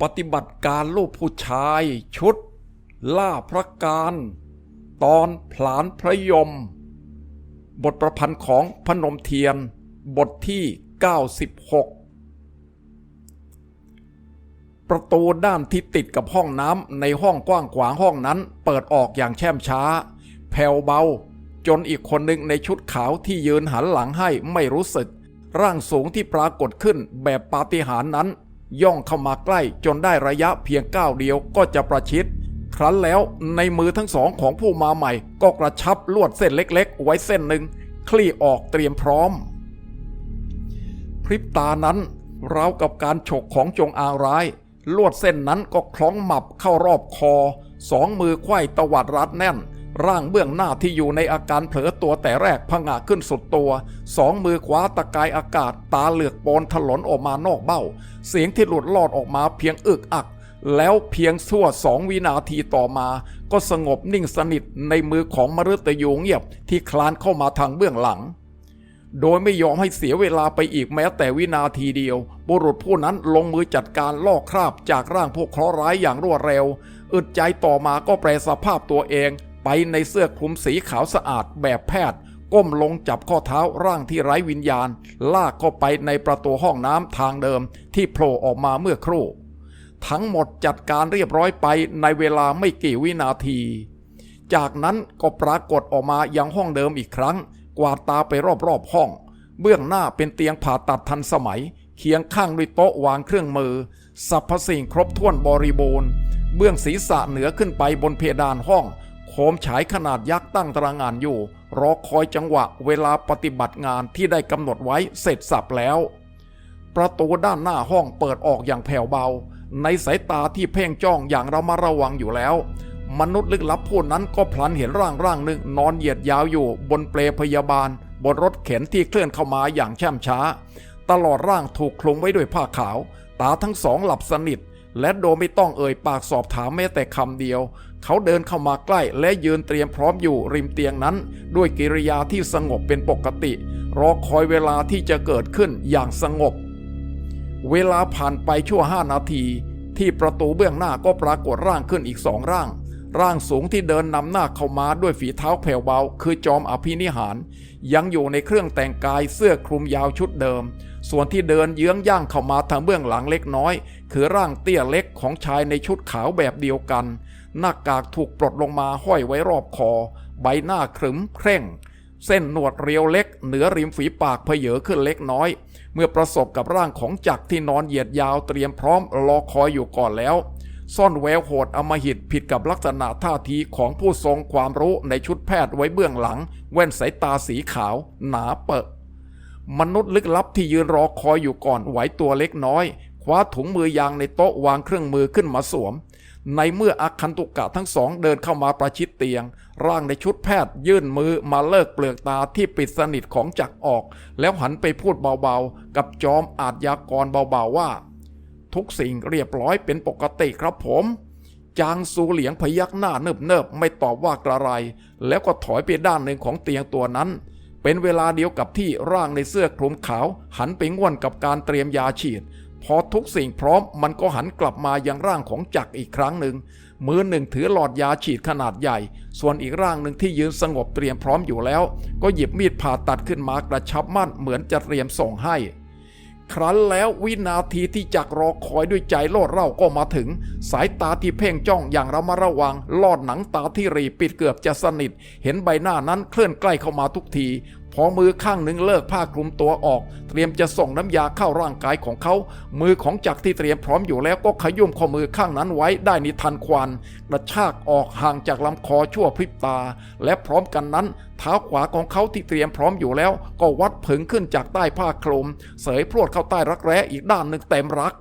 ปฏิบัติการลูกผู้ชายชุด ล่าพระการ ตอนผลานพระยม บทประพันธ์ของพนมเทียน บทที่ 96 ประตูด้านที่ติดกับห้องน้ำในห้องกว้างขวางห้องนั้น เปิดออกอย่างแช่มช้า แผ่วเบา จนอีกคนหนึ่งในชุดขาวที่ยืนหันหลังให้ไม่รู้สึก ร่างสูงที่ปรากฏขึ้นแบบปาฏิหาริย์นั้น ย่องเข้ามาใกล้จนได้ระยะเพียงก้าวเดียวก็จะประชิด ครั้นแล้วในมือทั้งสองของผู้มาใหม่ ก็กระชับลวดเส้นเล็กๆ ไว้เส้นหนึ่งคลี่ออกเตรียมพร้อม พริบตานั้นราวกับการฉกของจงอางร้าย ลวดเส้นนั้นก็คล้องหมับเข้ารอบคอ สองมือไขว้ตวัดรัดแน่น ร่างเบื้องหน้าที่อยู่ในอาการเผลอตัวแต่แรกผงะขึ้นสุดตัว สองมือขวาตะกายอากาศ ตาเหลือกโปนถลนออกมานอกเบ้า เสียงที่หลุดลอดออกมาเพียงอึกอัก แล้วเพียงชั่วสองวินาทีต่อมา ก็สงบนิ่งสนิทในมือของมฤตยูเงียบที่คลานเข้ามาทางเบื้องหลัง โดยไม่ยอมให้เสียเวลาไปอีกแม้แต่วินาทีเดียว บุรุษผู้นั้นลงมือจัดการลอกคราบจากร่างพวกเคราะห์ร้ายอย่างรวดเร็วอึดใจต่อมาก็แปลสภาพตัวเอง ไปในเสื้อคลุมสีขาวสะอาดแบบแพทย์ ก้มลงจับข้อเท้าร่างที่ไร้วิญญาณ ลากเข้าไปในประตูห้องน้ำทางเดิมที่โผล่ออกมาเมื่อครู่ ทั้งหมดจัดการเรียบร้อยไปในเวลาไม่กี่วินาที จากนั้นก็ปรากฏออกมายังห้องเดิมอีกครั้ง กวาดตาไปรอบๆห้อง เบื้องหน้าเป็นเตียงผ่าตัดทันสมัย เคียงข้างด้วยโต๊ะวางเครื่องมือสรรพสิ่งครบถ้วนบริบูรณ์ เบื้องศีรษะเหนือขึ้นไปบนเพดานห้อง โคมฉายขนาดยักษ์ตั้งตระหงานอยู่ รอคอยจังหวะเวลาปฏิบัติงานที่ได้กำหนดไว้เสร็จสับแล้ว ประตูด้านหน้าห้องเปิดออกอย่างแผ่วเบา ในสายตาที่เพ่งจ้องอย่างเรามาระวังอยู่แล้ว มนุษย์ลึกลับผู้นั้นก็พลันเห็นร่างร่างหนึ่งนอนเหยียดยาวอยู่บนเปลพยาบาล บนรถเข็นที่เคลื่อนเข้ามาอย่างแช่มช้า ตลอดร่างถูกคลุมไว้ด้วยผ้าขาว ตาทั้งสองหลับสนิทและโดยไม่ต้องเอ่ยปากสอบถามแม้แต่คำเดียว เขาเดินเข้ามาใกล้และยืนเตรียมพร้อมอยู่ริมเตียงนั้น ด้วยกิริยาที่สงบเป็นปกติ รอคอยเวลาที่จะเกิดขึ้นอย่างสงบ เวลาผ่านไปชั่วห้านาที ที่ประตูเบื้องหน้าก็ปรากฏร่างขึ้นอีกสองร่าง ร่างสูงที่เดินนำหน้าเข้ามาด้วยฝีเท้าแผ่วเบา คือจอมอภินิหาร ยังอยู่ในเครื่องแต่งกายเสื้อคลุมยาวชุดเดิมส่วนที่เดินเยื้องย่างเข้ามาทางเบื้องหลังเล็กน้อย คือร่างเตี้ยเล็กของชายในชุดขาวแบบเดียวกัน หน้ากากถูกปลดลงมาห้อยไว้รอบคอ ใบหน้าขรึมเคร่ง เส้นหนวดเรียวเล็ก เหนือริมฝีปากเพเยอขึ้นเล็กน้อย เมื่อประสบกับร่างของจักรที่นอนเหยียดยาวเตรียมพร้อมรอคอยอยู่ก่อนแล้ว ซ่อนแววโหดอมหิตผิดกับลักษณะท่าทีของผู้ทรงความรู้ในชุดแพทย์ไว้เบื้องหลัง แว่นสายตาสีขาว หนาเปอะมนุษย์ลึกลับที่ยืนรอคอยอยู่ก่อนไหวตัวเล็กน้อย คว้าถุงมือยางในโต๊ะวางเครื่องมือขึ้นมาสวม ในเมื่ออาคันตุกะทั้งสองเดินเข้ามาประชิดเตียง ร่างในชุดแพทย์ยื่นมือมาเลิกเปลือกตาที่ปิดสนิทของจักออก แล้วหันไปพูดเบาๆ กับจอมอาทยากรเบาๆว่า ทุกสิ่งเรียบร้อยเป็นปกติครับผมจางซูเหลียงพยักหน้าเนิบๆไม่ตอบว่ากระไร แล้วก็ถอยไปด้านหนึ่งของเตียงตัวนั้น เป็นเวลาเดียวกับที่ร่างในเสื้อคลุมขาว หันไปง่วนกับการเตรียมยาฉีด พอทุกสิ่งพร้อมมันก็หันกลับมายังร่างของจักรอีกครั้งหนึ่ง มือหนึ่งถือหลอดยาฉีดขนาดใหญ่ ส่วนอีกร่างหนึ่งที่ยืนสงบเตรียมพร้อมอยู่แล้ว ก็หยิบมีดผ่าตัดขึ้นมากระชับมั่นเหมือนจะเตรียมส่งให้ ครั้นแล้ววินาทีที่จักรอคอยด้วยใจโลดเร่าก็มาถึง สายตาที่เพ่งจ้องอย่างระมัดระวัง ลอดหนังตาที่รีปิดเกือบจะสนิท เห็นใบหน้านั้นเคลื่อนใกล้เข้ามาทุกที พอมือข้างหนึ่งเลิกผ้าคลุมตัวออก เตรียมจะส่งน้ำยาเข้าร่างกายของเขา มือของจักรที่เตรียมพร้อมอยู่แล้วก็ขยุ่มข้อมือข้างนั้นไว้ได้นิทันควันกระชากออกห่างจากลำคอชั่วพริบตา และพร้อมกันนั้น เท้าขวาของเขาที่เตรียมพร้อมอยู่แล้ว ก็วัดผึงขึ้นจากใต้ผ้าคลุม เสยพรวดเข้าใต้รักแร้อีกด้านหนึ่งเต็มรัก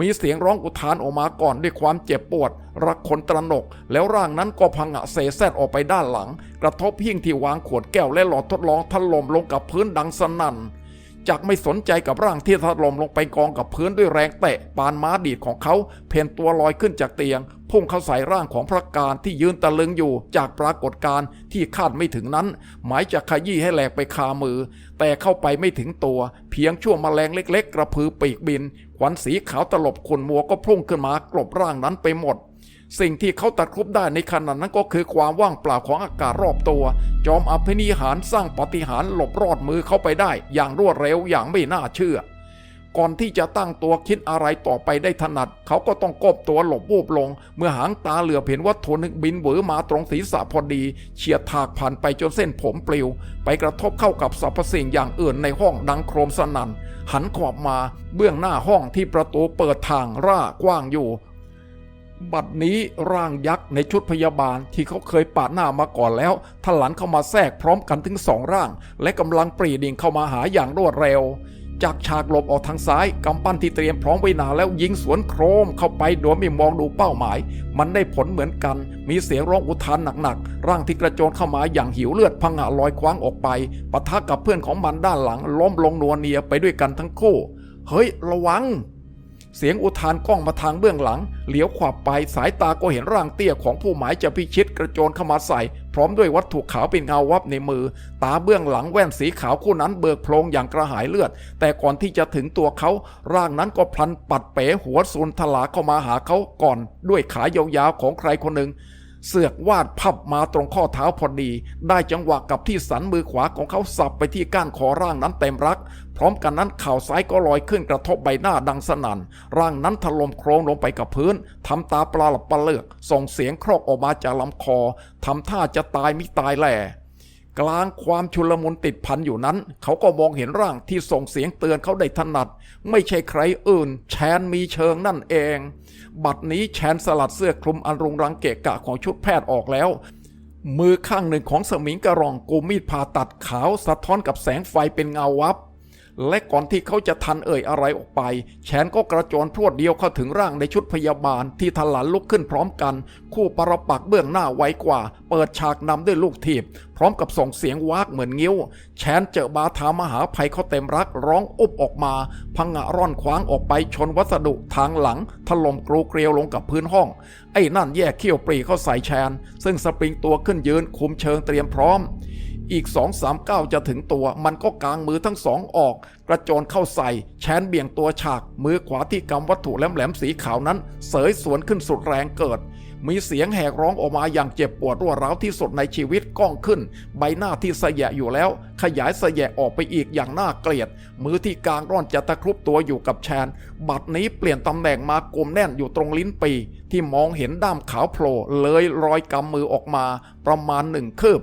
มีเสียงร้องอุทานออกมาก่อนด้วยความเจ็บปวด รักคนตระหนก แล้วร่างนั้นก็พังะเสแสดออกไปด้านหลัง กระทบหิ้งที่วางขวดแก้วและหลอดทดลองถล่มลงกับพื้นดังสนั่น จักไม่สนใจกับร่างที่ถล่มลงไปกองกับพื้นด้วยแรงเตะปานม้าดีดของเขา เพนตัวลอยขึ้นจากเตียง พุ่งเข้าใส่ร่างของพระการที่ยืนตะลึงอยู่จากปรากฏการณ์ที่คาดไม่ถึงนั้น หมายจะขยี้ให้แหลกไปคามือ แต่เข้าไปไม่ถึงตัว เพียงช่วงแมลงเล็ก ๆ กระพือปีกบินขวัญสีขาวตลบขนมัวก็พุ่งขึ้นมากลบร่างนั้นไปหมด สิ่งที่เขาตัดครุบได้ในขณะนั้นก็คือความว่างเปล่าของอากาศรอบตัว จอมอภินิหารสร้างปฏิหารหลบรอดมือเข้าไปได้ อย่างรวดเร็วอย่างไม่น่าเชื่อ ก่อนที่จะตั้งตัวคิดอะไรต่อไปได้ถนัด เขาก็ต้องกบตัวหลบวูบลง เมื่อหางตาเหลือเห็นวัตถุนึ่งบินเหวอมาตรงศีรษะพอดี เฉียดถากผ่านไปจนเส้นผมปลิว ไปกระทบเข้ากับสรรพสิ่งอย่างอื่นในห้องดังโครมสนั่นหันขวบมาเบื้องหน้าห้องที่ประตูเปิดทางร่ากว้างอยู่ บัดนี้ร่างยักษ์ในชุดพยาบาลที่เขาเคยปาดหน้ามาก่อนแล้วทหลันเข้ามาแทรกพร้อมกันถึงสองร่าง และกำลังปรีดิ่งเข้ามาหาอย่างรวดเร็ว จากฉากหลบออกทางซ้ายกำปั้นที่เตรียมพร้อมไว้นานแล้วยิงสวนโครมเข้าไปโดยไม่มองดูเป้าหมาย มันได้ผลเหมือนกัน มีเสียงร้องอุทานหนักๆร่างที่กระโจนเข้ามาอย่างหิวเลือดพังหะลอยคว้างออกไปปะทะกับเพื่อนของมันด้านหลังล้มลงนัวเนียไปด้วยกันทั้งคู่ เฮ้ย ระวัง เสียงอุทานก้องมาทางเบื้องหลัง เหลียวขวับไปสายตาก็เห็นร่างเตี้ยของผู้หมายจะพิชิตกระโจนเข้ามาใส่ พร้อมด้วยวัตถุขาวเป็นเงาวับในมือ ตาเบื้องหลังแว่นสีขาวคู่นั้นเบิกโพลงอย่างกระหายเลือด แต่ก่อนที่จะถึงตัวเขา ร่างนั้นก็พลันปัดเป๋หัวซุนทลาเข้ามาหาเขาก่อน ด้วยขายาวๆของใครคนหนึ่ง เสือกวาดพับมาตรงข้อเท้าพอดี ได้จังหวะกับที่สันมือขวาของเขาสับไปที่ก้านคอร่างนั้นเต็มรัก พร้อมกันนั้นข่าวซ้ายก็ลอยขึ้นกระทบใบหน้าดังสนั่น ร่างนั้นถล่มโครงลงไปกับพื้น ทำตาปลาหลับปลาเลือก ส่งเสียงครอกออกมาจากลำคอ ทำท่าจะตายมิตายแหล่ กลางความชุลมุนติดพันอยู่นั้น เขาก็มองเห็นร่างที่ส่งเสียงเตือนเขาได้ถนัด ไม่ใช่ใครอื่น แชนมีเชิงนั่นเอง บัดนี้แชนสลัดเสื้อคลุมอันรุงรังเกะกะของชุดแพทย์ออกแล้ว มือข้างหนึ่งของสมิงกระรองกูมีดผ่าตัดขาวสะท้อนกับแสงไฟเป็นเงาวับ และก่อนที่เขาจะทันเอ่ยอะไรออกไปแชนก็กระโจนพรวดเดียวเข้าถึงร่างในชุดพยาบาลที่ทหลันลุกขึ้นพร้อมกัน คู่ปรปักเบื้องหน้าไวกว่า เปิดฉากนำด้วยลูกทีบ พร้อมกับส่งเสียงวากเหมือนงิ้วแชนเจอบาทามหาภัยเขาเต็มรักร้องอุบออกมา พังงะร่อนคว้างออกไปชนวัสดุทางหลัง ถล่มกรูเกลียวลงกับพื้นห้อง ไอ้นั่นแยกเขี้ยวปรีเข้าใส่แชนซึ่งสปริงตัวขึ้นยืนคุมเชิงเตรียมพร้อม อีกสองสามก้าวจะถึงตัว มันก็กางมือทั้งสองออก กระโจนเข้าใส่ แชนเบี่ยงตัวฉาก มือขวาที่กำวัตถุแหลมๆสีขาวนั้น เสยสวนขึ้นสุดแรงเกิด มีเสียงแหกร้องออกมาอย่างเจ็บปวดรวดร้าวที่สุดในชีวิตก้องขึ้น ใบหน้าที่สแยะอยู่แล้ว ขยายสแยะออกไปอีกอย่างน่าเกลียด มือที่กลางร่อนจะตะครุบตัวอยู่กับแชน บัดนี้เปลี่ยนตำแหน่งมากลมแน่นอยู่ตรงลิ้นปี ที่มองเห็นด้ามขาวโผล่เลยรอยกำมือออกมา ประมาณหนึ่งคืบ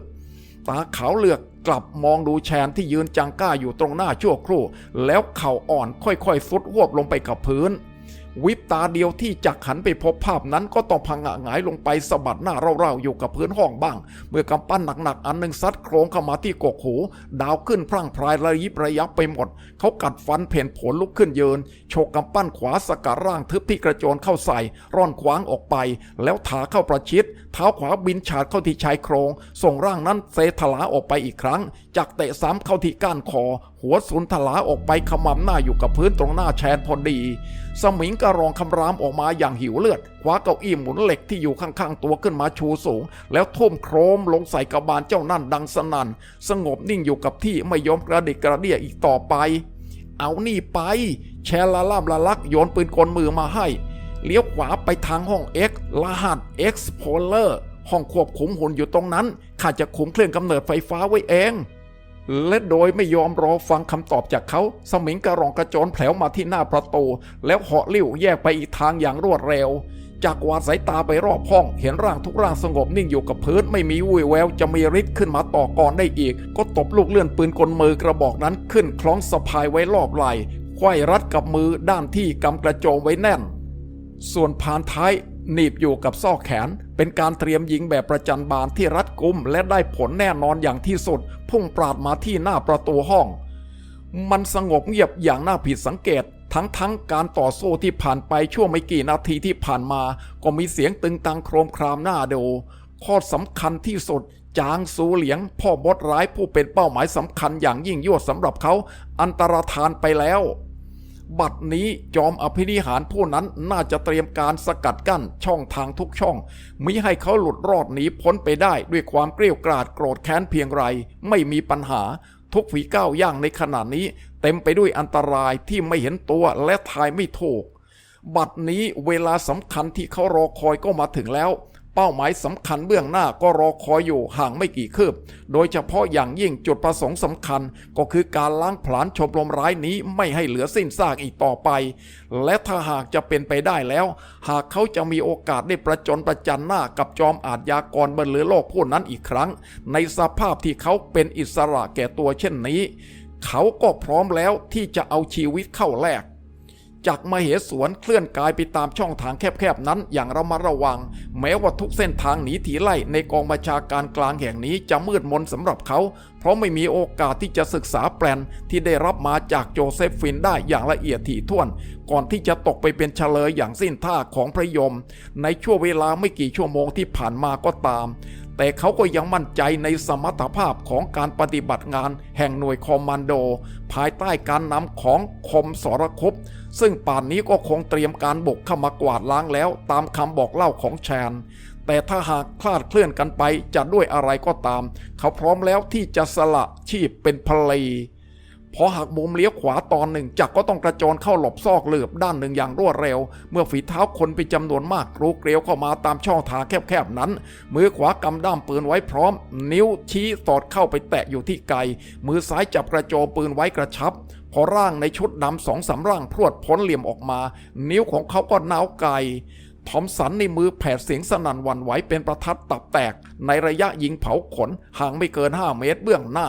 ตาขาวเหลือกกลับมองดูแชนที่ยืนจังก้าอยู่ตรงหน้าชั่วครู่ แล้วเข่าอ่อนค่อยๆฟุดหวบลงไปกับพื้น วิบตาเดียวที่จักหันไปพบภาพนั้นก็ต้องพังงะหงายลงไปสะบัดหน้าเร่าๆอยู่กับพื้นห้องบ้าง เมื่อกำปั้นหนักๆอันหนึ่งซัดโครงเข้ามาที่กกหู ดาวขึ้นพรั่งพรายระยิบระยับไปหมด เขากัดฟันเพ่นผลลุกขึ้นยืนโชกกำปั้นขวาสกัดร่างทึบที่กระโจนเข้าใส่ ร่อนขวางออกไป แล้วถาเข้าประชิด เท้าขวาบินฉาดเข้าที่ชายโครง ส่งร่างนั้นเซถลาออกไปอีกครั้ง จากเตะซ้ำเข้าที่ก้านคอ หัวสุนทลาออกไปขมำหน้าอยู่กับพื้นตรงหน้าแชนพอดี สมิงกระรองคำรามออกมาอย่างหิวเลือดคว้าเก้าอี้หมุนเหล็กที่อยู่ข้างๆตัวขึ้นมาชูสูง แล้วทุ่มโครมลงใส่กระบาลเจ้านั่นดังสนั่นสงบนิ่งอยู่กับที่ไม่ยอมกระดิกกระเดียอีกต่อไป เอานี่ไป แชร์ละล่ามละลักโยนปืนกลมือมาให้ เลี้ยวขวาไปทางห้อง X รหัส Explorer ห้องควบคุมหุ่นอยู่ตรงนั้น ข้าจะคุมเครื่องกำเนิดไฟฟ้าไว้เอง และโดยไม่ยอมรอฟังคำตอบจากเขา สมิงกระรองกระโจนแผลวมาที่หน้าประตู แล้วเหาะลิ้วแยกไปอีกทางอย่างรวดเร็ว จากวาดสายตาไปรอบห้อง เห็นร่างทุกร่างสงบนิ่งอยู่กับพื้น ไม่มีวุ้ยแววจะมีฤทธิ์ขึ้นมาต่อกรได้อีก ก็ตบลูกเลื่อนปืนกลมือกระบอกนั้นขึ้นคล้องสะพายไว้รอบไหล่ไขว้รัดกับมือด้านที่กำกระโจมไว้แน่น ส่วนพานท้ายหนีบอยู่กับซอกแขน เป็นการเตรียมยิงแบบประจันบานที่รัดกุมและได้ผลแน่นอนอย่างที่สุด พุ่งปราดมาที่หน้าประตูห้อง มันสงบเงียบอย่างน่าผิดสังเกต ทั้งทั้งการต่อสู้ที่ผ่านไปช่วงไม่กี่นาทีที่ผ่านมา ก็มีเสียงตึงตังโครมครามหน้าดูข้อสำคัญที่สุดจางซูเหลียง พ่อบดร้ายผู้เป็นเป้าหมายสำคัญอย่างยิ่งยวดสำหรับเขา อันตรธานไปแล้ว บัดนี้จอมอภินิหารผู้นั้นน่าจะเตรียมการสกัดกั้นช่องทางทุกช่องมิให้เขาหลุดรอดหนีพ้นไปได้ด้วยความเกลียวกราดโกรธแค้นเพียงไร ไม่มีปัญหาทุกฝีก้าวย่างในขณะนี้ เต็มไปด้วยอันตรายที่ไม่เห็นตัวและทายไม่ถูก บัดนี้เวลาสำคัญที่เขารอคอยก็มาถึงแล้ว เป้าหมายสำคัญเบื้องหน้าก็รอคอยอยู่ห่างไม่กี่คืบ โดยเฉพาะอย่างยิ่งจุดประสงค์สำคัญ ก็คือการล้างผลาญชมรมร้ายนี้ไม่ให้เหลือสิ้นซากอีกต่อไป และถ้าหากจะเป็นไปได้แล้ว หากเขาจะมีโอกาสได้ประจนประจันหน้ากับจอมอาทยากรบนเรือโลกผู้นั้นอีกครั้ง ในสภาพที่เขาเป็นอิสระแก่ตัวเช่นนี้ เขาก็พร้อมแล้วที่จะเอาชีวิตเข้าแลก จากมเหสวนเคลื่อนกายไปตามช่องทางแคบๆนั้นอย่างระมัดระวัง แม้ว่าทุกเส้นทางหนีถีไล่ในกองบัญชาการกลางแห่งนี้จะมืดมนสำหรับเขา เพราะไม่มีโอกาสที่จะศึกษาแปลนที่ได้รับมาจากโจเซฟฟินได้อย่างละเอียดถี่ถ้วน ก่อนที่จะตกไปเป็นเฉลยอย่างสิ้นท่าของพระยม ในช่วงเวลาไม่กี่ชั่วโมงที่ผ่านมาก็ตาม แต่เขาก็ยังมั่นใจในสมรรถภาพของการปฏิบัติงานแห่งหน่วยคอมมานโด ภายใต้การนำของคมสรคบซึ่งป่านนี้ก็คงเตรียมการบุกเข้ามากวาดล้างแล้วตามคำบอกเล่าของแชน แต่ถ้าหากคลาดเคลื่อนกันไปจะด้วยอะไรก็ตาม เขาพร้อมแล้วที่จะสละชีพเป็นพลี พอหักมุมเลี้ยวขวาตอนหนึ่งจักรก็ต้องกระโจนเข้าหลบซอกเหลือบด้านหนึ่งอย่างรวดเร็ว เมื่อฝีเท้าคนเป็นจำนวนมากกรูเกลียวเข้ามาตามช่องทางแคบๆนั้น มือขวากำด้ามปืนไว้พร้อม นิ้วชี้สอดเข้าไปแตะอยู่ที่ไกมือซ้ายจับกระโจมปืนไว้กระชับพอร่างในชุดดำสองสามร่างพรวดพ้นเหลี่ยมออกมา นิ้วของเขาก็นาวไกทอมสันในมือแผดเสียงสนั่นวันไหวเป็นประทัดตับแตก ในระยะยิงเผาขนห่างไม่เกิน 5 เมตรเบื้องหน้า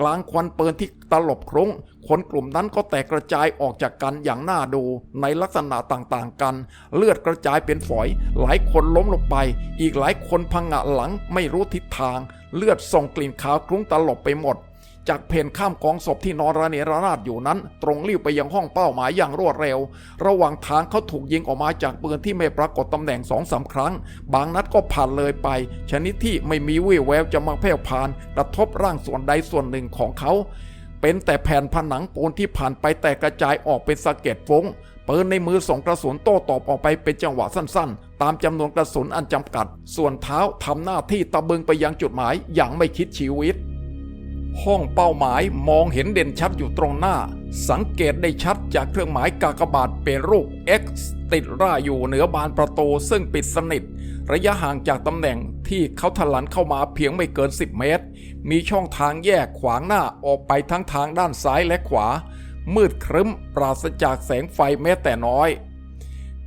กลางควันเปืนที่ตลบครุ้งคนกลุ่มนั้นก็แตกกระจายออกจากกันอย่างน่าดูในลักษณะต่างๆกัน เลือดกระจายเป็นฝอย หลายคนล้มลงไป อีกหลายคนพังงะหลังไม่รู้ทิศทาง เลือดส่งกลิ่นขาวคลุ้งตลบไปหมด จากเพนข้ามกองศพที่นอนระเนระนาดอยู่นั้น ตรงรีบไปยังห้องเป้าหมายอย่างรวดเร็ว ระหว่างทางเขาถูกยิงออกมาจากปืนที่ไม่ปรากฏตำแหน่งสองสาครั้ง บางนัดก็ผ่านเลยไป ชนิดที่ไม่มีวี่แววจะมาแผ่วพานกระทบร่างส่วนใดส่วนหนึ่งของเขา เป็นแต่แผ่นผนังปูนที่ผ่านไปแตกกระจายออกเป็นสะเก็ดฟุ้งปืนในมือส่งกระสุนโต้ตอบออกไปเป็นจังหวะสั้นๆ ตามจำนวนกระสุนอันจำกัด ส่วนเท้าทำหน้าที่ตะบึงไปยังจุดหมายอย่างไม่คิดชีวิต ห้องเป้าหมายมองเห็นเด่นชัดอยู่ตรงหน้า สังเกตได้ชัดจากเครื่องหมายกากบาทเป็นรูป X ติดร่าอยู่เหนือบานประตูซึ่งปิดสนิท ระยะห่างจากตำแหน่งที่เขาถลันเข้ามาเพียงไม่เกิน 10 เมตร มีช่องทางแยกขวางหน้าออกไปทั้งทางด้านซ้ายและขวา มืดครึ้มปราศจากแสงไฟแม้แต่น้อย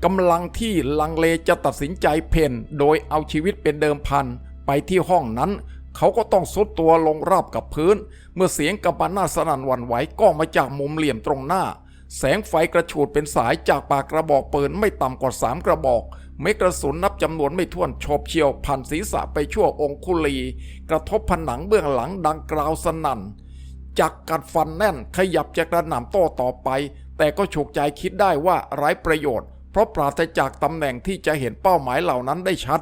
กำลังที่ลังเลจะตัดสินใจเพ่นโดยเอาชีวิตเป็นเดิมพันไปที่ห้องนั้น เขาก็ต้องซุดตัวลงราบกับพื้น เมื่อเสียงกำปนาสนั่นหวันไหวก็มาจากมุมเหลี่ยมตรงหน้า แสงไฟกระฉูดเป็นสายจากปากกระบอกปืนไม่ต่ำกว่าสามกระบอก เม็ดกระสุนนับจำนวนไม่ถ้วนโฉบเฉี่ยวผ่านศีรษะไปชั่วองคุลี กระทบผนังเบื้องหลังดังกราวสนั่นจักกัดฟันแน่นขยับจะกระหน่ำโต้ต่อไป แต่ก็ฉกใจคิดได้ว่าไร้ประโยชน์ เพราะปราศจากตำแหน่งที่จะเห็นเป้าหมายเหล่านั้นได้ชัด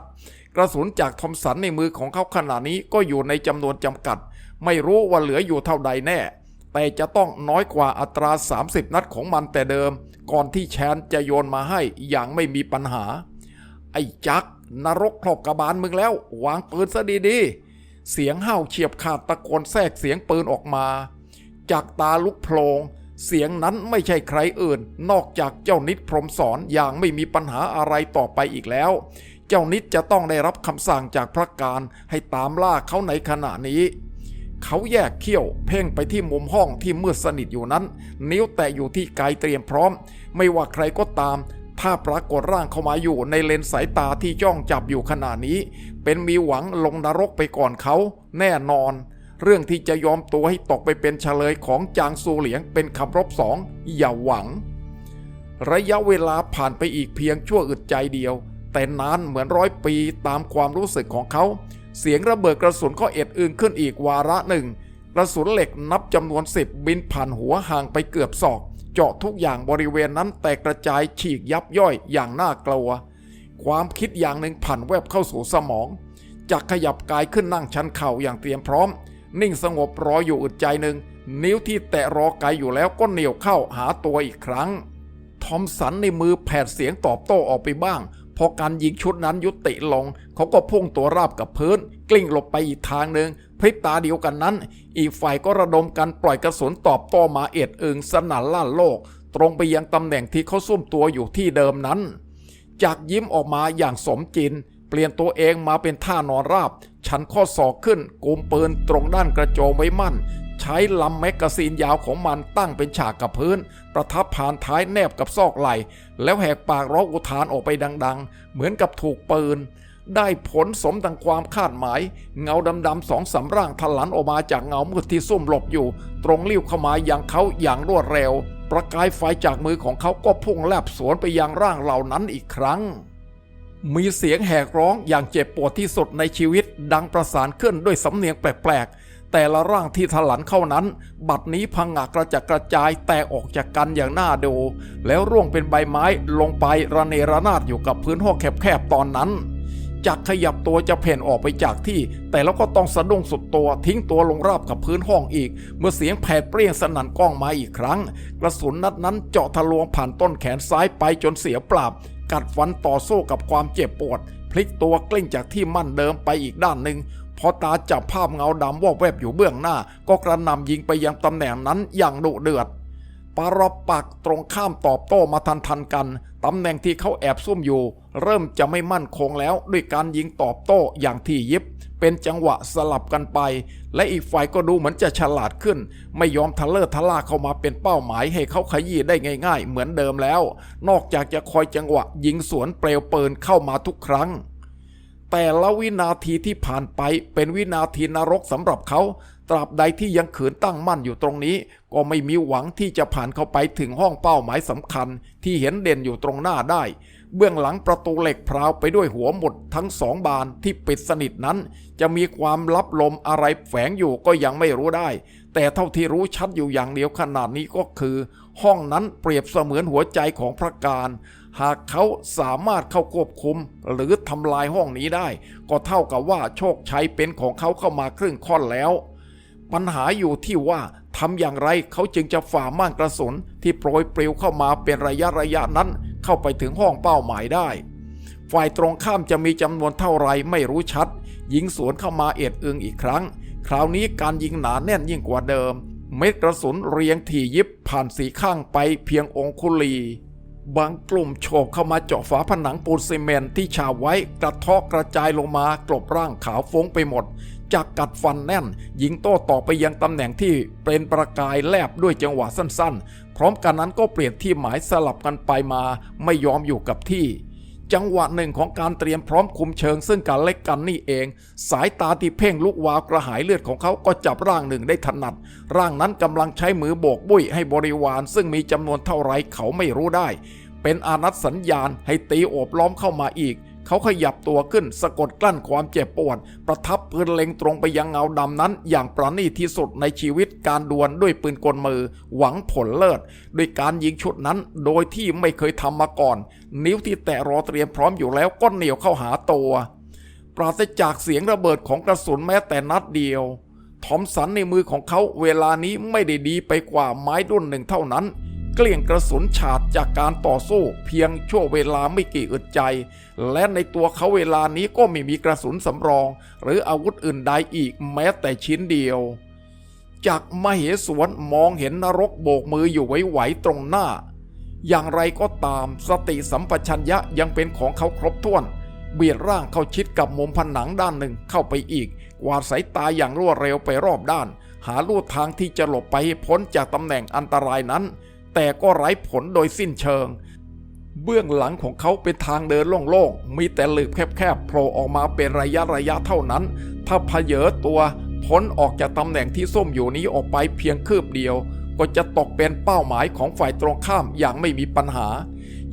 กระสุนจากทอมสันในมือของเขาขณะนี้ก็อยู่ในจำนวนจำกัด ไม่รู้ว่าเหลืออยู่เท่าใดแน่ แต่จะต้องน้อยกว่าอัตรา 30 นัดของมันแต่เดิม ก่อนที่แชนจะโยนมาให้อย่างไม่มีปัญหา ไอ้จักนรกครอบกระบาลมึงแล้ว วางปืนซะดีๆ เสียงห้าวเฉียบขาดตะโกนแทรกเสียงปืนออกมา จากตาลุกโพลงเสียงนั้นไม่ใช่ใครอื่น นอกจากเจ้านิดพรหมสอนอย่างไม่มีปัญหาอะไรต่อไปอีกแล้ว เจ้านิดจะต้องได้รับคำสั่งจากพระการให้ตามล่าเขาในขณะนี้ เขาแยกเขี้ยวเพ่งไปที่มุมห้องที่มืดสนิทอยู่นั้น นิ้วแตะอยู่ที่ไกลเตรียมพร้อม ไม่ว่าใครก็ตามถ้าปรากฏร่างเข้ามาอยู่ในเลนสายตาที่จ้องจับอยู่ขณะนี้ เป็นมีหวังลงนรกไปก่อนเขาแน่นอน เรื่องที่จะยอมตัวให้ตกไปเป็นเฉลยของจางซูเหลียงเป็นคำรบสองอย่าหวัง ระยะเวลาผ่านไปอีกเพียงชั่วอึดใจเดียว แต่นานเหมือนร้อยปีตามความรู้สึกของเขา เสียงระเบิดกระสุนก็เอ็ดอึงขึ้นอีกวาระหนึ่งกระสุนเหล็กนับจำนวนสิบบินผ่านหัวห่างไปเกือบศอก เจาะทุกอย่างบริเวณนั้นแตกกระจายฉีกยับย่อยอย่างน่ากลัว ความคิดอย่างหนึ่งผ่านแวบเข้าสู่สมองจักขยับกายขึ้นนั่งชันเข่าอย่างเตรียมพร้อม นิ่งสงบรออยู่อึดใจหนึ่งนิ้วที่แตะรอไกลอยู่แล้วก็เหนียวเข้าหาตัวอีกครั้ง ทอมสันในมือแผดเสียงตอบโต้ออกไปบ้าง พอการยิงชุดนั้นยุติลง เขาก็พุ่งตัวราบกับพื้น กลิ้งหลบไปอีกทางหนึ่งพริบตาเดียวกันนั้น อีกฝ่ายก็ระดมกันปล่อยกระสุนตอบโต้มาเอ็ดเอึงสนั่นล่านโลก ตรงไปยังตำแหน่งที่เขาซุ่มตัวอยู่ที่เดิมนั้น จากยิ้มออกมาอย่างสมจรินเปลี่ยนตัวเองมาเป็นท่านอนราบชันข้อศอกขึ้นกุมปืนตรงด้านกระโจมไว้มั่น ใช้ลำแมกกาซีนยาวของมันตั้งเป็นฉากกับพื้น ประทับผ่านท้ายแนบกับซอกไหล่แล้วแหกปากร้องอุทานออกไปดัง ๆ เหมือนกับถูกปืน ได้ผลสมดังความคาดหมาย เงาดำๆสองสามร่างทะลันออกมาจากเงามืดที่ซุ่มหลบอยู่ ตรงลิ้วเข้ามาอย่างเขาอย่างรวดเร็ว ประกายไฟจากมือของเขาก็พุ่งแลบสวนไปยังร่างเหล่านั้นอีกครั้งมีเสียงแหกร้องอย่างเจ็บปวดที่สุดในชีวิต ดังประสานขึ้นด้วยสำเนียงแปลกๆ แต่ละร่างที่ถลันเข้านั้น บัดนี้พังงากกระจัดกระจายแตกออกจากกันอย่างน่าดู แล้วร่วงเป็นใบไม้ลงไประเนระนาดอยู่กับพื้นห้องแคบๆตอนนั้นจากขยับตัวจะเพ่นออกไปจากที่ แต่แล้วก็ต้องสะดุ้งสุดตัวทิ้งตัวลงราบกับพื้นห้องอีก เมื่อเสียงแผดเปรี้ยงสนั่นก้องมาอีกครั้ง กระสุนนัดนั้นเจาะทะลวงผ่านต้นแขนซ้ายไปจนเสียปราบ กัดฟันต่อสู้กับความเจ็บปวด พลิกตัวกลิ้งจากที่มั่นเดิมไปอีกด้านหนึ่ง พอตาจับภาพเงาดำวอกแวบอยู่เบื้องหน้า ก็กระนำยิงไปยังตำแหน่งนั้นอย่างดุเดือดปารบปักตรงข้ามตอบโต้มาทันทันกัน ตำแหน่งที่เขาแอบซุ่มอยู่ เริ่มจะไม่มั่นคงแล้วด้วยการยิงตอบโต้อย่างที่ยิบ เป็นจังหวะสลับกันไป และอีกฝ่ายก็ดูเหมือนจะฉลาดขึ้น ไม่ยอมทะเลอทะล่าเข้ามาเป็นเป้าหมายให้เขาขยี้ได้ง่าย ๆ เหมือนเดิมแล้ว นอกจากจะคอยจังหวะยิงสวนเปลวเปืนเข้ามาทุกครั้ง แต่ละวินาทีที่ผ่านไปเป็นวินาทีนรกสำหรับเขา ตราบใดที่ยังขืนตั้งมั่นอยู่ตรงนี้ ก็ไม่มีหวังที่จะผ่านเข้าไปถึงห้องเป้าหมายสำคัญ ที่เห็นเด่นอยู่ตรงหน้าได้ เบื้องหลังประตูเหล็กพราวไปด้วยหัวหมดทั้งสองบานที่ปิดสนิทนั้น จะมีความลับลมอะไรแฝงอยู่ก็ยังไม่รู้ได้ แต่เท่าที่รู้ชัดอยู่อย่างเดียวขนาดนี้ก็คือ ห้องนั้นเปรียบเสมือนหัวใจของพระการ หากเขาสามารถเข้าควบคุม หรือทำลายห้องนี้ได้ ก็เท่ากับว่าโชคชัยเป็นของเขาเข้ามาครึ่งค่อนแล้ว ปัญหาอยู่ที่ว่าทำอย่างไรเขาจึงจะฝ่าม่านกระสุนที่โปรยปลิวเข้ามาเป็นระยะระยะนั้น เข้าไปถึงห้องเป้าหมายได้ ฝ่ายตรงข้ามจะมีจำนวนเท่าไรไม่รู้ชัด ยิงสวนเข้ามาเอ็ดเอืองอีกครั้ง คราวนี้การยิงหนาแน่นยิ่งกว่าเดิม เม็ดกระสุนเรียงถี่ยิบผ่านสีข้างไปเพียงองคุลี บางกลุ่มโฉบเข้ามาเจาะฝาผนังปูนซีเมนที่ฉาบไว้กระเทาะกระจายลงมากลบร่างขาวฟงไปหมดจากกัดฟันแน่น ยิงโต้ต่อไปยังตำแหน่งที่เป็นประกายแลบด้วยจังหวะสั้นๆ พร้อมกันนั้นก็เปลี่ยนที่หมายสลับกันไปมาไม่ยอมอยู่กับที่ จังหวะหนึ่งของการเตรียมพร้อมคุมเชิงซึ่งกันและกันนี่เอง สายตาที่เพ่งลุกวาวกระหายเลือดของเขาก็จับร่างหนึ่งได้ถนัด ร่างนั้นกำลังใช้มือโบกบุ้ยให้บริวาร ซึ่งมีจำนวนเท่าไรเขาไม่รู้ได้ เป็นอานัตสัญญาณให้ตีโอบล้อมเข้ามาอีก เขาขยับตัวขึ้นสะกดกลั้นความเจ็บปวด ประทับปืนเล็งตรงไปยังเงาดำนั้น อย่างประณีตที่สุดในชีวิตการดวลด้วยปืนกลมือ หวังผลเลิศด้วยการยิงชุดนั้นโดยที่ไม่เคยทำมาก่อน นิ้วที่แตะรอเตรียมพร้อมอยู่แล้วก็เหนียวเข้าหาตัว ปราศจากเสียงระเบิดของกระสุนแม้แต่นัดเดียวทอมสันในมือของเขาเวลานี้ไม่ได้ดีไปกว่าไม้ดุนหนึ่งเท่านั้น เกลี้ยงกระสุนฉาดจากการต่อสู้เพียงชั่วเวลาไม่กี่อึดใจ และในตัวเขาเวลานี้ก็ไม่มีกระสุนสำรอง หรืออาวุธอื่นใดอีกแม้แต่ชิ้นเดียว จากมเหสวนมองเห็นนรกโบกมืออยู่ไหวๆตรงหน้า อย่างไรก็ตามสติสัมปชัญญะยังเป็นของเขาครบถ้วน เบียดร่างเข้าชิดกับมุมผนังด้านหนึ่งเข้าไปอีกกวาดสายตาอย่างรวดเร็วไปรอบด้าน หาลู่ทางที่จะหลบไปให้พ้นจากตำแหน่งอันตรายนั้น แต่ก็ไร้ผลโดยสิ้นเชิง เบื้องหลังของเขาเป็นทางเดินโล่งๆ มีแต่หลืบแคบๆโผล่ออกมาเป็นระยะระยะเท่านั้น ถ้าพเยอตัวพ้นออกจากตำแหน่งที่ส้มอยู่นี้ออกไปเพียงคืบเดียว ก็จะตกเป็นเป้าหมายของฝ่ายตรงข้ามอย่างไม่มีปัญหา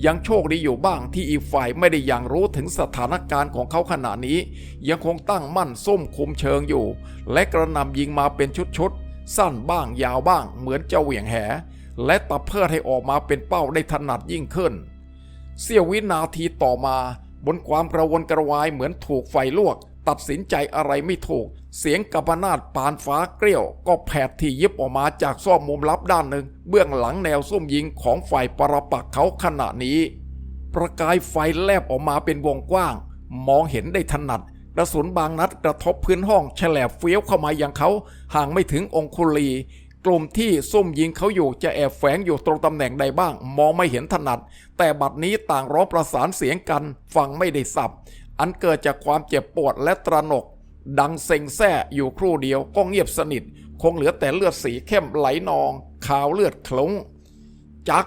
ยังโชคดีอยู่บ้างที่อีกฝ่ายไม่ได้อย่างรู้ถึงสถานการณ์ของเขาขณะนี้ ยังคงตั้งมั่นซุ่มคุมเชิงอยู่ และกระนำยิงมาเป็นชุดๆสั้นบ้างยาวบ้างเหมือนเจ้าเหวี่ยงแห และตะเพิดให้ออกมาเป็นเป้าได้ถนัดยิ่งขึ้น เสี้ยววินาทีต่อมา บนความกระวนกระวายเหมือนถูกไฟลวก ตัดสินใจอะไรไม่ถูก เสียงกัปนาดปานฟ้าเกลี้ยว ก็แผดที่ยิบออกมาจากซ่อมมุมลับด้านหนึ่ง เบื้องหลังแนวซุ่มยิงของฝ่ายปรปักเขาขณะนี้ ประกายไฟแลบออกมาเป็นวงกว้าง มองเห็นได้ถนัดกระสุนบางนัดกระทบพื้นห้องแฉลบเฟี้ยวเข้ามายังเขาห่างไม่ถึงองคุลี กลุ่มที่ซุ่มยิงเขาอยู่จะแอบแฝงอยู่ตรงตำแหน่งใดบ้าง มองไม่เห็นถนัด แต่บัดนี้ต่างร้องประสานเสียงกันฟังไม่ได้สับ อันเกิดจากความเจ็บปวดและตระหนก ดังเซ็งแซ่อยู่ครู่เดียวก็เงียบสนิท คงเหลือแต่เลือดสีเข้มไหลนอง ขาวเลือดคลุ้ง จัก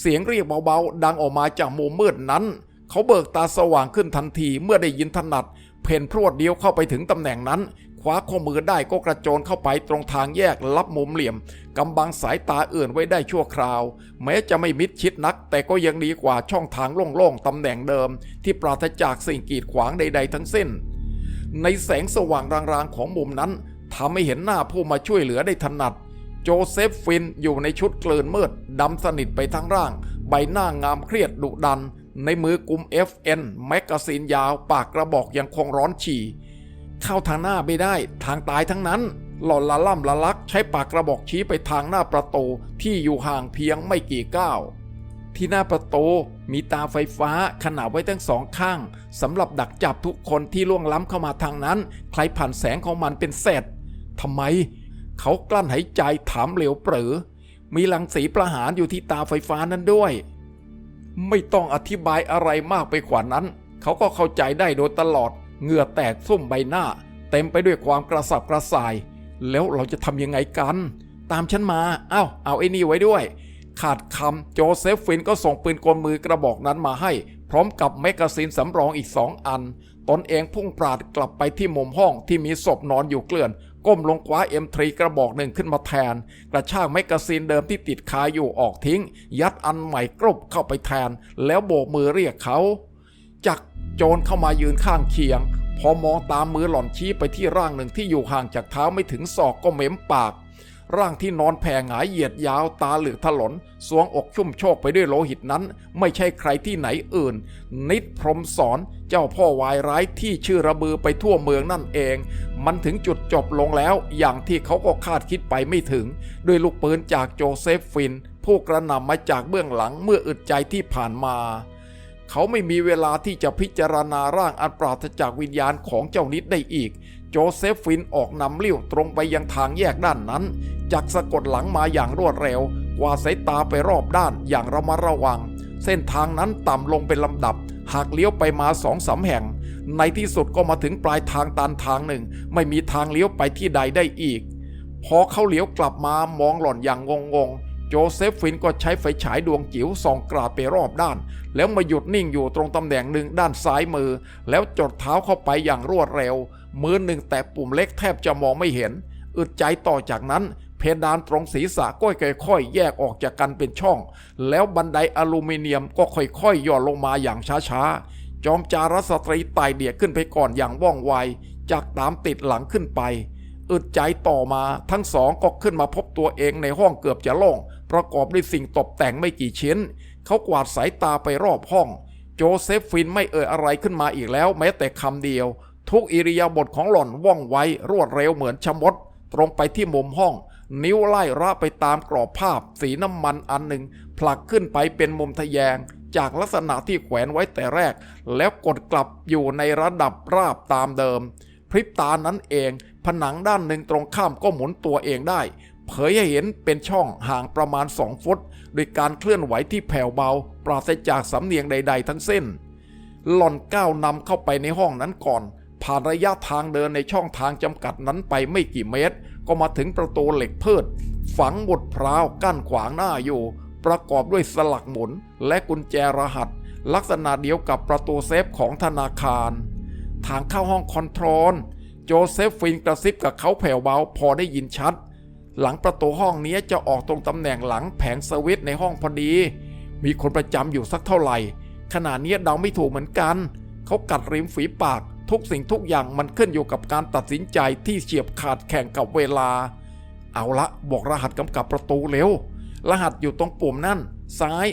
เสียงเรียกเบาๆ ดังออกมาจากมุมมืดนั้น เขาเบิกตาสว่างขึ้นทันทีเมื่อได้ยินถนัด เพนพรวดเดียวเข้าไปถึงตำแหน่งนั้น คว้าข้อมือได้ก็กระโจนเข้าไปตรงทางแยกลับมุมเหลี่ยมกำบังสายตาเอื่นไว้ได้ชั่วคราว แม้จะไม่มิดชิดนัก แต่ก็ยังดีกว่าช่องทางโล่งๆตำแหน่งเดิม ที่ปราศจากสิ่งกีดขวางใด ๆ ทั้งสิ้น ในแสงสว่างรางๆของมุมนั้นทำให้เห็นหน้าผู้มาช่วยเหลือได้ถนัดโจเซฟฟินอยู่ในชุดเกลืนมืดดำสนิทไปทั้งร่าง ใบหน้างามเครียดดุดัน ในมือกุม FN แมกกาซีนยาวปากกระบอกยังคงร้อนฉี่ เข้าทางหน้าไม่ได้ ทางตายทั้งนั้น หล่อนละล่ำละลักใช้ปากกระบอกชี้ไปทางหน้าประตูที่อยู่ห่างเพียงไม่กี่ก้าวที่หน้าประตูมีตาไฟฟ้าขนาดไว้ทั้งสองข้างสำหรับดักจับทุกคนที่ล่วงล้ำเข้ามาทางนั้น ใครผ่านแสงของมันเป็นเศษทำไม เขากลั้นหายใจถามเหลวเปรอมีหลังสีประหารอยู่ที่ตาไฟฟ้านั้นด้วย ไม่ต้องอธิบายอะไรมากไปกว่านั้น เขาก็เข้าใจได้โดยตลอด เหงื่อแตกส้มใบหน้า เต็มไปด้วยความกระสับกระส่าย แล้วเราจะทำยังไงกัน ตามฉันมา เอ้า เอาไอ้นี่ไว้ด้วย ขาดคำโจเซฟฟินก็ส่งปืนกลมือกระบอกนั้นมาให้ พร้อมกับแมกกาซีนสำรองอีกสองอัน ตนเองพุ่งปราดกลับไปที่มุมห้องที่มีศพนอนอยู่เกลื่อน ก้มลงคว้า M3 กระบอกหนึ่งขึ้นมาแทน กระชากแมกกาซีนเดิมที่ติดคาอยู่ออกทิ้ง ยัดอันใหม่กรบเข้าไปแทน แล้วโบกมือเรียกเขา จักโจรเข้ามายืนข้างเคียง พอมองตามมือหล่อนชี้ไปที่ร่างหนึ่งที่อยู่ห่างจากเท้าไม่ถึงศอกก็เหม็มปาก ร่างที่นอนแผ่หงายเหยียดยาวตาเหลือกถลนสวงอกชุ่มโชกไปด้วยโลหิตนั้น ไม่ใช่ใครที่ไหนอื่น นิดพรหมสอนเจ้าพ่อวายร้ายที่ชื่อระบือไปทั่วเมืองนั่นเอง มันถึงจุดจบลงแล้ว อย่างที่เขาก็คาดคิดไปไม่ถึง ด้วยลูกปืนจากโจเซฟฟิน ผู้กระหน่ำมาจากเบื้องหลังเมื่ออึดใจที่ผ่านมา เขาไม่มีเวลาที่จะพิจารณาร่างอันปราศจากวิญญาณของเจ้านิดได้อีก โจเซฟฟินออกนำเลี้ยวตรงไปยังทางแยกด้านนั้นจากสะกดหลังมาอย่างรวดเร็ว กว่าสายตาไปรอบด้านอย่างระมัดระวัง เส้นทางนั้นต่ำลงเป็นลำดับ หากเลี้ยวไปมาสองสามแห่ง ในที่สุดก็มาถึงปลายทางตันทางหนึ่ง ไม่มีทางเลี้ยวไปที่ใดได้อีก พอเขาเลี้ยวกลับมามองหล่อนอย่างงง โจเซฟฟินก็ใช้ไฟฉายดวงจิ๋วส่องกราดไปรอบด้าน แล้วมาหยุดนิ่งอยู่ตรงตำแหน่งหนึ่งด้านซ้ายมือ แล้วจดเท้าเข้าไปอย่างรวดเร็ว มือหนึ่งแตะปุ่มเล็กแทบจะมองไม่เห็น อึดใจต่อจากนั้นเพดานตรงศีรษะก็ค่อยๆแยกออกจากกันเป็นช่อง แล้วบันไดอลูมิเนียมก็ค่อยๆย่อลงมาอย่างช้าๆ จอมจารสตรีไต่เดี่ยขึ้นไปก่อนอย่างว่องไว จากตามติดหลังขึ้นไป อึดใจต่อมาทั้งสองก็ขึ้นมาพบตัวเองในห้องเกือบจะโล่ง ประกอบด้วยสิ่งตกแต่งไม่กี่ชิ้น เขากวาดสายตาไปรอบห้อง โจเซฟฟินไม่เอ่ยอะไรขึ้นมาอีกแล้วแม้แต่คำเดียว ทุกอิริยาบถของหล่อนว่องไวรวดเร็วเหมือนชมด ตรงไปที่มุมห้อง นิ้วไล่ระไปตามกรอบภาพ สีน้ำมันอันหนึ่งผลักขึ้นไปเป็นมุมทะแยง จากลักษณะที่แขวนไว้แต่แรก แล้วกดกลับอยู่ในระดับราบตามเดิมพริบตานั้นเอง ผนังด้านหนึ่งตรงข้ามก็หมุนตัวเองได้ เผยให้เห็นเป็นช่องห่างประมาณ2ฟุตโดยการเคลื่อนไหวที่แผ่วเบา ปราศจากสำเนียงใด ๆ ทั้งสิ้น หล่อนก้าวนำเข้าไปในห้องนั้นก่อน ผ่านระยะทางเดินในช่องทางจำกัดนั้นไปไม่กี่เมตร ก็มาถึงประตูเหล็กเพิด ฝังบดพร้าวกั้นขวางหน้าอยู่ ประกอบด้วยสลักหมุน และกุญแจรหัส ลักษณะเดียวกับประตูเซฟของธนาคาร ทางเข้าห้องคอนโทรล โจเซฟฟินกระซิบกับเขาแผ่วเบาพอได้ยินชัด หลังประตูห้องนี้จะออกตรงตำแหน่งหลังแผงสวิตในห้องพอดี มีคนประจำอยู่สักเท่าไหร่ขณะนี้เดาไม่ถูกเหมือนกัน เขากัดริมฝีปาก ทุกสิ่งทุกอย่างมันขึ้นอยู่กับการตัดสินใจที่เฉียบขาดแข่งกับเวลา เอาละบอกรหัสกำกับประตูเร็ว รหัสอยู่ตรงปุ่มนั่น ซ้าย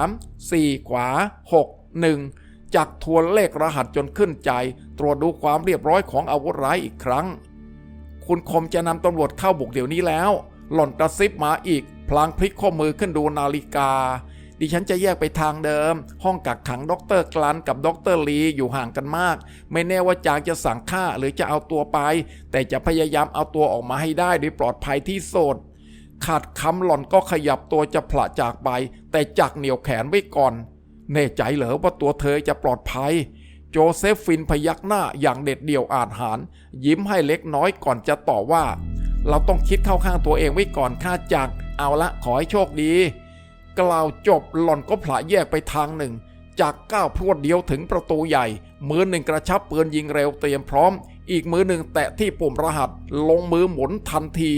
3 4 ขวา 6 1จากทวนเลขรหัสจนขึ้นใจ ตรวจดูความเรียบร้อยของอาวุธร้ายอีกครั้ง คุณคมจะนำตำรวจเข้าบุกเดี๋ยวนี้แล้ว หล่อนกระซิบมาอีก พลางพลิกข้อมือขึ้นดูนาฬิกา ดิฉันจะแยกไปทางเดิม ห้องกักขังดอกเตอรกลันกับดอกเตอรลีอยู่ห่างกันมาก ไม่แน่ว่าจางจะสั่งฆ่าหรือจะเอาตัวไป แต่จะพยายามเอาตัวออกมาให้ได้โดยปลอดภัยที่สุดขาดคำหล่อนก็ขยับตัวจะผละจากไป แต่จักเหนียวแขนไว้ก่อน แน่ใจเหรอว่าตัวเธอจะปลอดภัย โจเซฟฟินพยักหน้าอย่างเด็ดเดี่ยวอาจหาร ยิ้มให้เล็กน้อยก่อนจะต่อว่า เราต้องคิดเข้าข้างตัวเองไว้ก่อนค่าจักเอาละขอให้โชคดี กล่าวจบหล่อนก็ผละแยกไปทางหนึ่ง จากก้าวพรวดเดียวถึงประตูใหญ่ มือหนึ่งกระชับปืนยิงเร็วเตรียมพร้อม อีกมือหนึ่งแตะที่ปุ่มรหัส ลงมือหมุนทันที